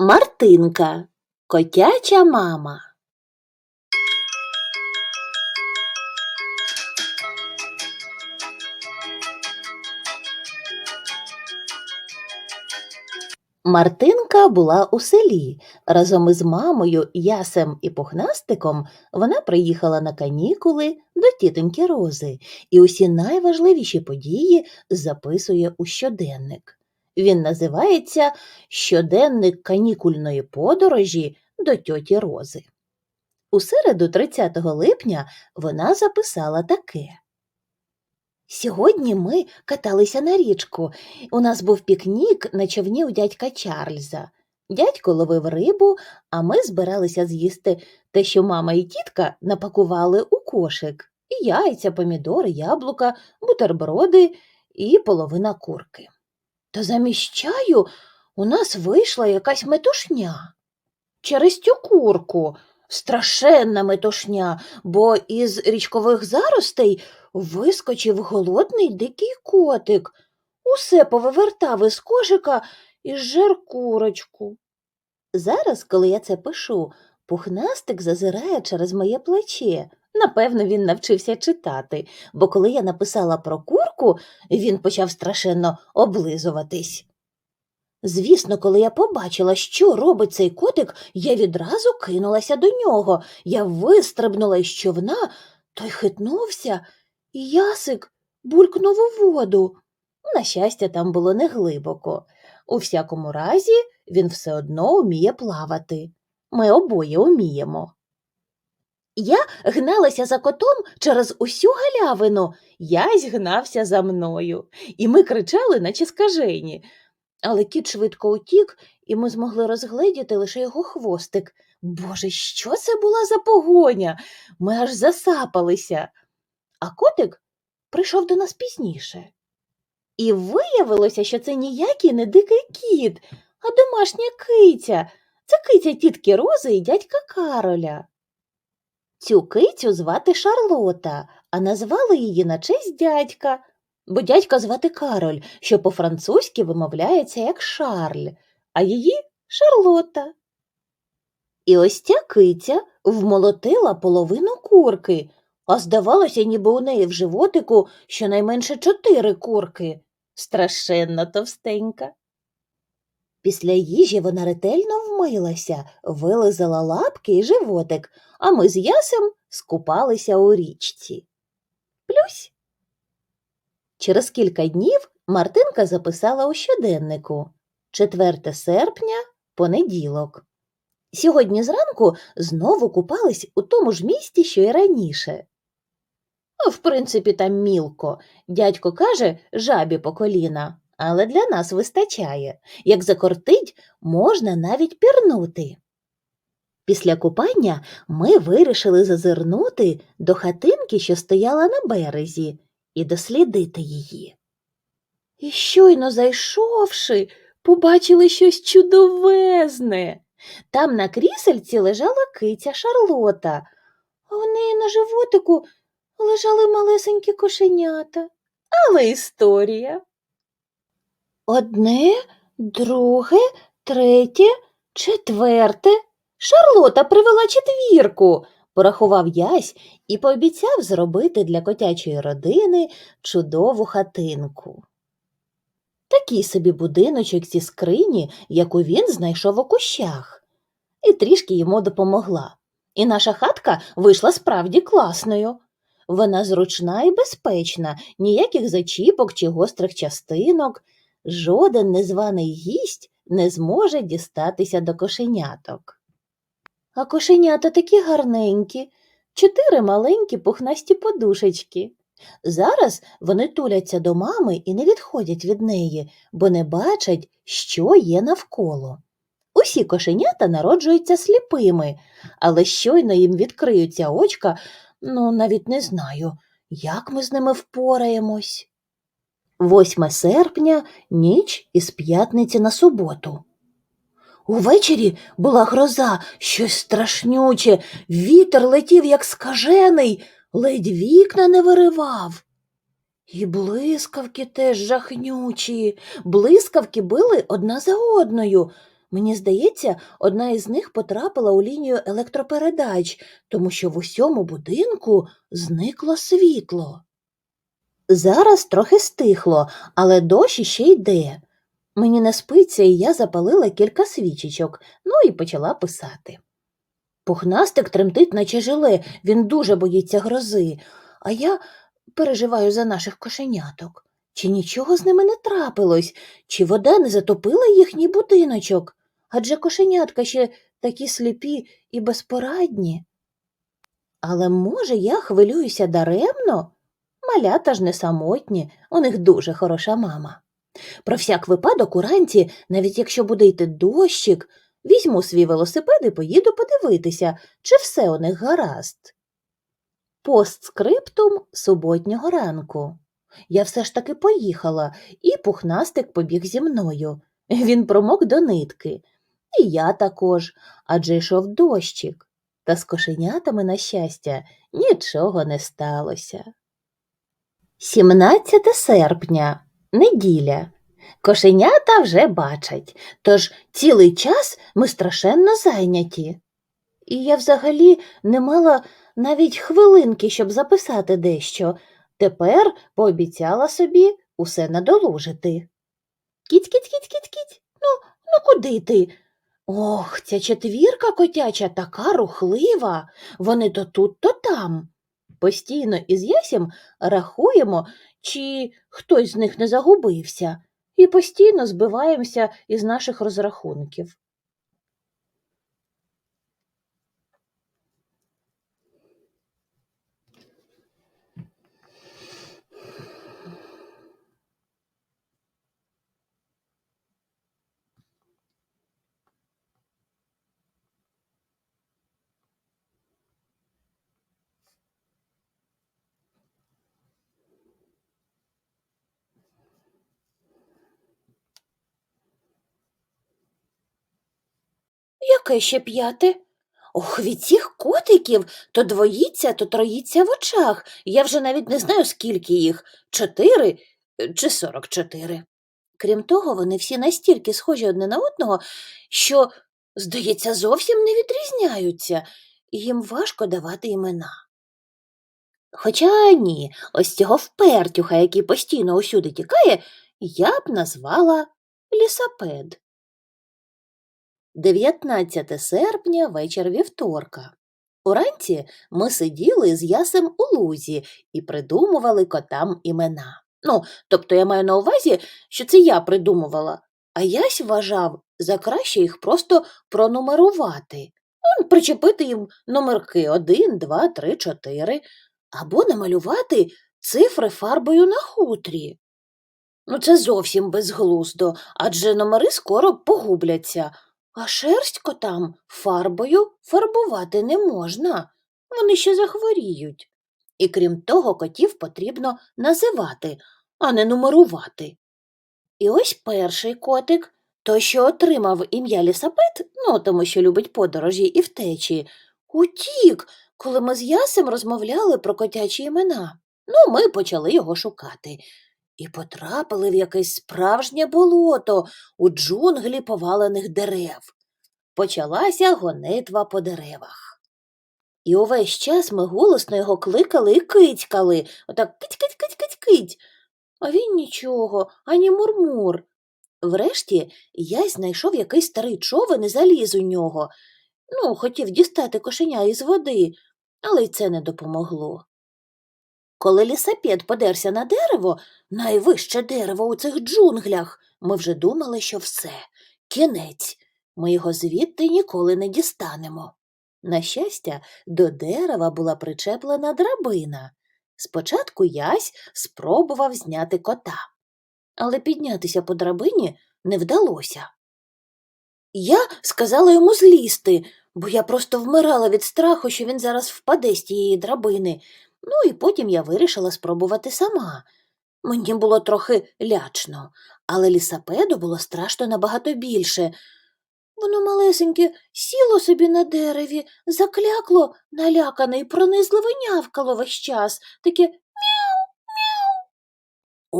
Мартинка, котяча мама. Мартинка була у селі. Разом із мамою, ясем і пухнастиком вона приїхала на канікули до тітоньки Рози і усі найважливіші події записує у щоденник. Він називається Щоденник канікульної подорожі до тьоті Рози. У середу 30 липня вона записала таке. Сьогодні ми каталися на річку. У нас був пікнік на човні у дядька Чарльза. Дядько ловив рибу, а ми збиралися з'їсти те, що мама і тітка напакували у кошик. І яйця, помідори, яблука, бутерброди і половина курки. Та замість чаю у нас вийшла якась метушня. Через цю курку страшенна метушня, бо із річкових заростей вискочив голодний дикий котик. Усе повивертав із кошика і зжер курочку. Зараз, коли я це пишу, пухнастик зазирає через моє плече. Напевно, він навчився читати, бо коли я написала про курку, він почав страшенно облизуватись. Звісно, коли я побачила, що робить цей котик, я відразу кинулася до нього. Я вистрибнула із човна, той хитнувся, і ясик булькнув у воду. На щастя, там було неглибоко. У всякому разі, він все одно вміє плавати. Ми обоє уміємо. Я гналася за котом через усю галявину, ясь гнався за мною, і ми кричали, наче скажені. Але кіт швидко утік, і ми змогли розгледіти лише його хвостик. Боже, що це була за погоня? Ми аж засапалися. А котик прийшов до нас пізніше. І виявилося, що це ніякий не дикий кіт, а домашня киця. Це киця тітки Рози і дядька Кароля. Цю кицю звати Шарлота, а назвали її на честь дядька, бо дядька звати Кароль, що по-французьки вимовляється як Шарль, а її Шарлота. І ось ця киця вмолотила половину курки, а здавалося, ніби у неї в животику щонайменше чотири курки. Страшенно товстенька. Після їжі вона ретельно вмилася, вилизала лапки і животик, а ми з ясем скупалися у річці. Плюсь. Через кілька днів Мартинка записала у щоденнику 4 серпня, понеділок. Сьогодні зранку знову купались у тому ж місті, що й раніше. В принципі, там мілко. Дядько каже, жабі по коліна, але для нас вистачає. Як закортить, можна навіть пірнути. Після купання ми вирішили зазирнути до хатинки, що стояла на березі, і дослідити її. І щойно зайшовши, побачили щось чудовезне. Там на крісельці лежала киця Шарлота, а в неї на животику лежали малесенькі кошенята. Але історія. Одне, друге, третє, четверте. Шарлота привела четвірку, порахував ясь і пообіцяв зробити для котячої родини чудову хатинку. Такий собі будиночок зі скрині, яку він знайшов у кущах, і трішки йому допомогла. І наша хатка вийшла справді класною. Вона зручна і безпечна, ніяких зачіпок чи гострих частинок. Жоден незваний гість не зможе дістатися до кошеняток. А кошенята такі гарненькі, чотири маленькі пухнасті подушечки. Зараз вони туляться до мами і не відходять від неї, бо не бачать, що є навколо. Усі кошенята народжуються сліпими, але щойно їм відкриються очка, ну, навіть не знаю, як ми з ними впораємось. 8 серпня ніч із п'ятниці на суботу. Увечері була гроза, щось страшнюче, вітер летів, як скажений, ледь вікна не виривав. І блискавки теж жахнючі. Блискавки били одна за одною. Мені здається, одна із них потрапила у лінію електропередач, тому що в усьому будинку зникло світло. Зараз трохи стихло, але дощ іще йде. Мені не спиться, і я запалила кілька свічечок, ну і почала писати. Пухнастик тремтить, наче жиле, він дуже боїться грози, а я переживаю за наших кошеняток. Чи нічого з ними не трапилось, чи вода не затопила їхній будиночок? Адже кошенятка ще такі сліпі і безпорадні. Але, може, я хвилююся даремно? Малята ж не самотні, у них дуже хороша мама. Про всяк випадок уранці, навіть якщо буде йти дощик, візьму свій велосипед і поїду подивитися, чи все у них гаразд. Постскриптум суботнього ранку. Я все ж таки поїхала, і пухнастик побіг зі мною. Він промок до нитки. І я також, адже йшов дощик. Та з кошенятами, на щастя, нічого не сталося. 17 серпня, неділя. Кошенята вже бачать, тож цілий час ми страшенно зайняті. І я взагалі не мала навіть хвилинки, щоб записати дещо. Тепер пообіцяла собі усе надолужити. Кіть, кіть, кіть, кіть, кіть. Ну, ну куди ти? Ох, ця четвірка котяча така рухлива. Вони то тут, то там. Постійно із Ясім рахуємо, чи хтось з них не загубився, і постійно збиваємося із наших розрахунків. Яке ще п'яте? Ох, від цих котиків то двоїться, то троїться в очах. Я вже навіть не знаю, скільки їх чотири чи сорок чотири. Крім того, вони всі настільки схожі одне на одного, що, здається, зовсім не відрізняються, і їм важко давати імена. Хоча ні, ось цього впертюха, який постійно усюди тікає, я б назвала лісапед. 19 серпня, вечір вівторка. Уранці ми сиділи з ясем у лузі і придумували котам імена. Ну, тобто я маю на увазі, що це я придумувала, а ясь вважав за краще їх просто пронумерувати. Он, причепити їм номерки 1, 2, 3, 4, або намалювати цифри фарбою на хутрі. Ну, це зовсім безглуздо, адже номери скоро погубляться. А шерсть котам фарбою фарбувати не можна, вони ще захворіють. І крім того, котів потрібно називати, а не нумерувати. І ось перший котик, той, що отримав ім'я лісапет, ну тому що любить подорожі і втечі, утік, коли ми з ясем розмовляли про котячі імена. Ну, ми почали його шукати. І потрапили в якесь справжнє болото у джунглі повалених дерев. Почалася гонитва по деревах. І увесь час ми голосно його кликали і кицькали, отак кить-кить-кить-кить-кить. А він нічого, ані мурмур. Врешті я знайшов якийсь старий човен і заліз у нього. Ну, хотів дістати кошеня із води, але й це не допомогло. Коли лісапед подерся на дерево, найвище дерево у цих джунглях, ми вже думали, що все, кінець, ми його звідти ніколи не дістанемо. На щастя, до дерева була причеплена драбина. Спочатку ясь спробував зняти кота, але піднятися по драбині не вдалося. Я сказала йому злізти, бо я просто вмирала від страху, що він зараз впаде з тієї драбини. Ну і потім я вирішила спробувати сама. Мені було трохи лячно, але лісапеду було страшно набагато більше. Воно малесеньке сіло собі на дереві, заклякло, налякане і пронизливо нявкало весь час, таке мяу, мяу.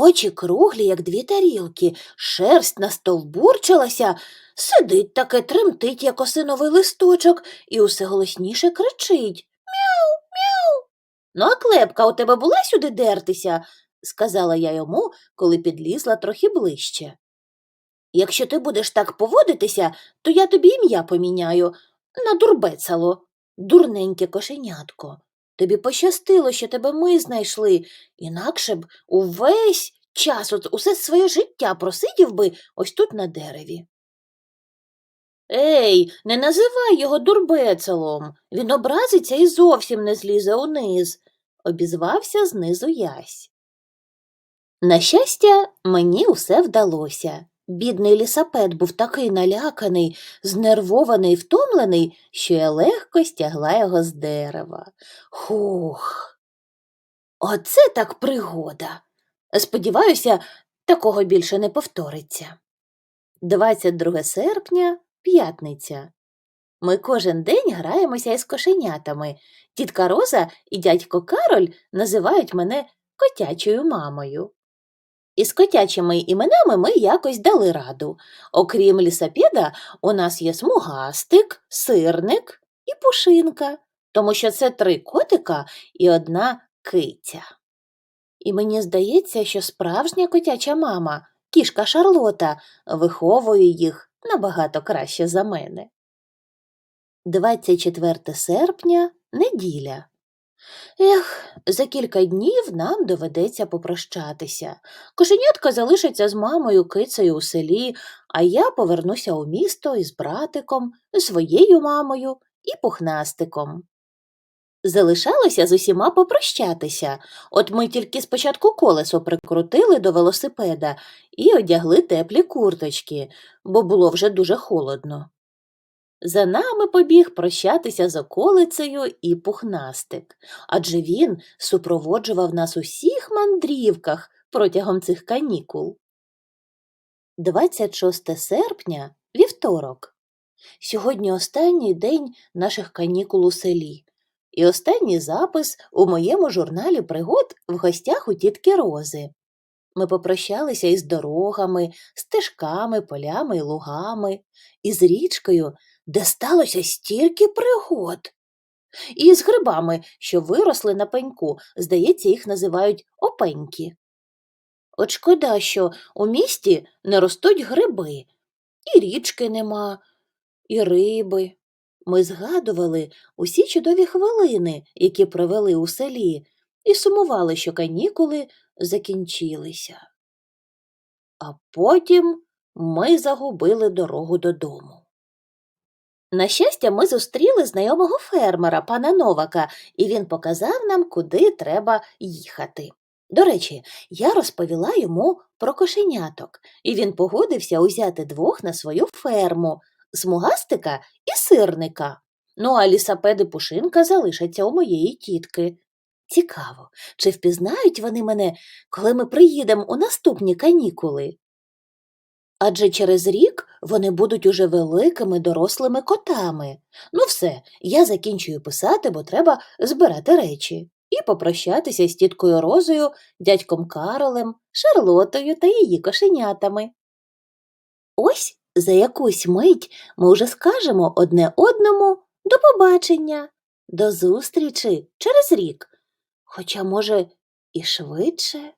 Очі круглі, як дві тарілки, шерсть настовбурчилася, сидить таке, тремтить, як осиновий листочок, і усе голосніше кричить. Ну, а клепка у тебе була сюди дертися? сказала я йому, коли підлізла трохи ближче. Якщо ти будеш так поводитися, то я тобі ім'я поміняю на дурбецало, дурненьке кошенятко. Тобі пощастило, що тебе ми знайшли, інакше б увесь час, от усе своє життя просидів би ось тут на дереві. Ей, не називай його дурбецелом. Він образиться і зовсім не злізе униз, обізвався знизу ясь. На щастя, мені усе вдалося. Бідний лісапет був такий наляканий, знервований і втомлений, що я легко стягла його з дерева. Хух. Оце так пригода. Сподіваюся, такого більше не повториться. 22 серпня, п'ятниця. Ми кожен день граємося із кошенятами. Тітка Роза і дядько Кароль називають мене котячою мамою. Із котячими іменами ми якось дали раду. Окрім лісапеда, у нас є смугастик, сирник і пушинка, тому що це три котика і одна киця. І мені здається, що справжня котяча мама, кішка Шарлота, виховує їх набагато краще за мене. 24 серпня неділя. Ех, за кілька днів нам доведеться попрощатися. Кошенятка залишиться з мамою кицею у селі, а я повернуся у місто із братиком, своєю мамою і пухнастиком. Залишалося з усіма попрощатися, от ми тільки спочатку колесо прикрутили до велосипеда і одягли теплі курточки, бо було вже дуже холодно. За нами побіг прощатися з околицею і пухнастик, адже він супроводжував нас у всіх мандрівках протягом цих канікул. 26 серпня вівторок. Сьогодні останній день наших канікул у селі, і останній запис у моєму журналі пригод в гостях у тітки Рози. Ми попрощалися із дорогами, стежками, полями і лугами, із річкою, де сталося стільки пригод. І з грибами, що виросли на пеньку, здається, їх називають опеньки. От шкода, що у місті не ростуть гриби, і річки нема, і риби. Ми згадували усі чудові хвилини, які провели у селі, і сумували, що канікули закінчилися. А потім ми загубили дорогу додому. На щастя, ми зустріли знайомого фермера, пана Новака, і він показав нам, куди треба їхати. До речі, я розповіла йому про кошеняток, і він погодився узяти двох на свою ферму смугастика і сирника. Ну, а лісапеди Пушинка залишаться у моєї тітки. Цікаво, чи впізнають вони мене, коли ми приїдемо у наступні канікули? Адже через рік вони будуть уже великими дорослими котами. Ну все, я закінчую писати, бо треба збирати речі, і попрощатися з тіткою Розою, дядьком Каролем, Шарлотою та її кошенятами. Ось за якусь мить ми вже скажемо одне одному до побачення, до зустрічі через рік, хоча, може, і швидше.